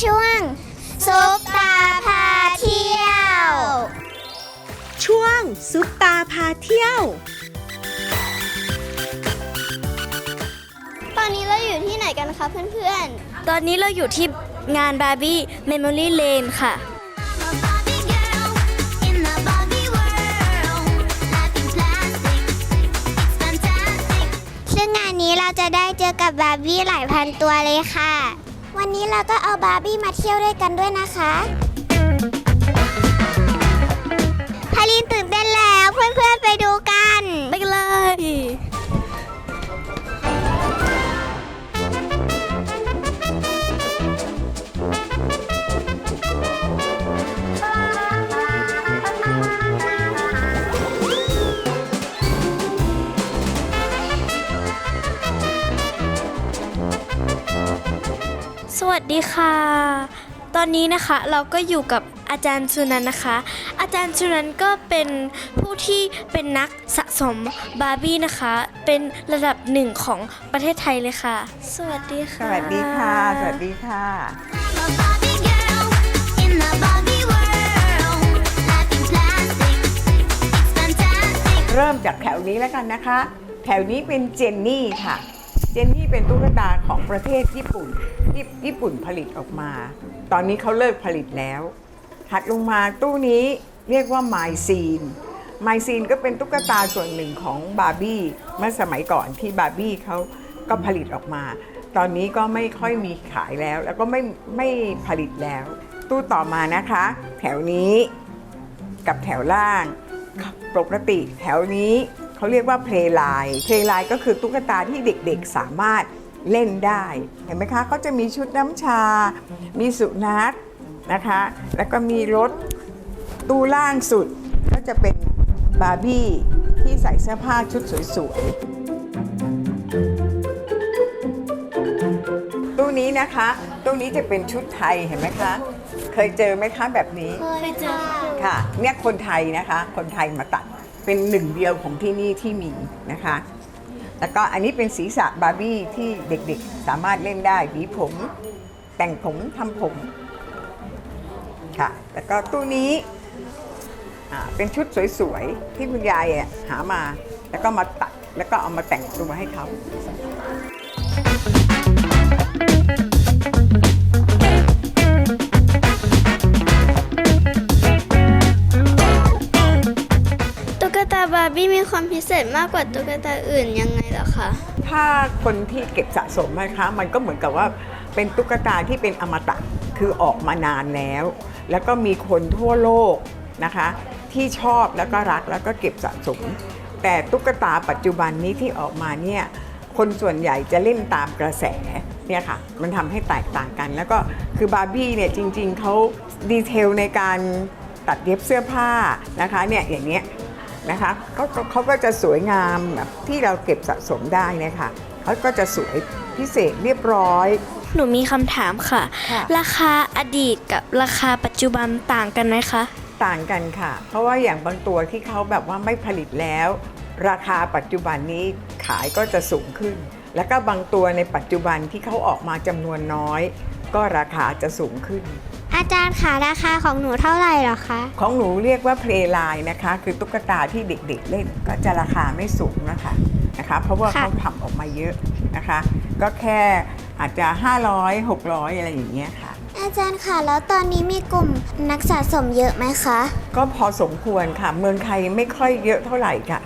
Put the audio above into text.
ช่วงซุปตาพาเที่ยว ช่วงซุปตาพาเที่ยว ตอนนี้เราอยู่ที่ไหนกันคะเพื่อนๆตอนนี้เราอยู่ที่งานบาร์บี้เมมโมรี่เลนค่ะซึ่งงานนี้เราจะได้เจอกับบาร์บี้หลายพันตัวเลยค่ะ วันนี้เราก็เอาบาร์บี้มาเที่ยวด้วยกันด้วยนะคะ วัสดีค่ะ ตอนนี้นะคะเราก็อยู่กับอาจารย์สุนันท์นะคะ อาจารย์สุนันท์ก็เป็นผู้ที่เป็นนักสะสมบาร์บี้นะคะ เป็นระดับหนึ่งของประเทศไทยเลยค่ะ สวัสดีสค่ะวัสดีค่ะ สวัสดีค่ะ เริ่มจากแถวนี้แล้วกันนะคะ แถวนี้เป็นเจนนี่ค่ะ เจนนี่เป็นตุ๊กตาของประเทศญี่ปุ่นที่ญี่ปุ่นผลิตออกมา ตอนนี้เขาเลิกผลิตแล้วถัดลงมาตู้นี้เรียกว่าไมซีนไมซีนก็เป็นตุ๊กตาส่วนหนึ่งของบาร์บี้เมื่อสมัยก่อนที่บาร์บี้เขาก็ผลิตออกมา ตอนนี้ก็ไม่ค่อยมีขายแล้ว แล้วก็ไม่ไม่ผลิตแล้ว ตู้ต่อมานะคะ แถวนี้กับแถวล่าง ปกติแถวนี้ เขาเรียกว่าเพลย์ไลน์เพลย์ไลน์ก็คือตุ๊กตาที่เด็กๆสามารถเล่นได้ เห็นไหมคะเขาจะมีชุดน้ำชา มีสุนัขนะคะ แล้วก็มีรถตู้ล่างสุด ก็จะเป็นบาร์บี้ที่ใส่เสื้อผ้าชุดสวยๆ ตู้นี้นะคะ ตู้นี้จะเป็นชุดไทยเห็นไหมคะ เคยเจอไหมคะแบบนี้ เคยเจอ ค่ะ เนี่ยคนไทยนะคะ คนไทยมาตัด เป็นหนึ่งเดียวของที่นี่ที่มีนะคะ แล้วก็อันนี้เป็นศีรษะบาร์บี้ที่เด็กๆสามารถเล่นได้หวีผม แต่งผมทำผมค่ะ แล้วก็ตู้นี้เป็นชุดสวยๆ ที่คุณยายหามา แล้วก็มาตัด แล้วก็เอามาแต่งตัวให้เขาาบาร์บี้มีความพิเศษมากกว่าตุ๊กตาอื่นยังไงเหรอคะ ถ้าคนที่เก็บสะสมนะคะ มันก็เหมือนกับว่าเป็นตุ๊กตาที่เป็นอมตะคือออกมานานแล้ว แล้วก็มีคนทั่วโลกนะคะ ที่ชอบแล้วก็รักแล้วก็เก็บสะสม แต่ตุ๊กตาปัจจุบันนี้ที่ออกมาเนี่ยคนส่วนใหญ่จะเล่นตามกระแสเนี่ยค่ะ มันทำให้แตกต่างกัน แล้วก็คือบาร์บี้เนี่ยจริงๆเขาดีเทลในการตัดเย็บเสื้อผ้านะคะเนี่ยอย่างเนี้ย นะคะเขาก็เขาก็จะสวยงามแบบที่เราเก็บสะสมได้นะคะเขาก็จะสวยพิเศษเรียบร้อย หนูมีคำถามค่ะ ค่ะ ราคาอดีตกับราคาปัจจุบันต่างกันไหมคะ ต่างกันค่ะ เพราะว่าอย่างบางตัวที่เขาแบบว่าไม่ผลิตแล้ว ราคาปัจจุบันนี้ขายก็จะสูงขึ้น แล้วก็บางตัวในปัจจุบันที่เขาออกมาจำนวนน้อย ก็ราคาจะสูงขึ้น อาจารย์คะราคาของหนูเท่าไหร่เหรอคะ ของหนูเรียกว่าเพลย์ไลน์นะคะ คือตุ๊กตาที่เด็กๆเล่นก็จะราคาไม่สูงนะคะนะคะ เพราะว่าค่ะเขาทำออกมาเยอะนะคะ ก็แค่อาจจะ 500 600 อะไรอย่างเงี้ยค่ะ อาจารย์คะแล้วตอนนี้มีกลุ่มนักสะสมเยอะไหมคะ ก็พอสมควรค่ะ เมืองไทยไม่ค่อยเยอะเท่าไหร่ค่ะ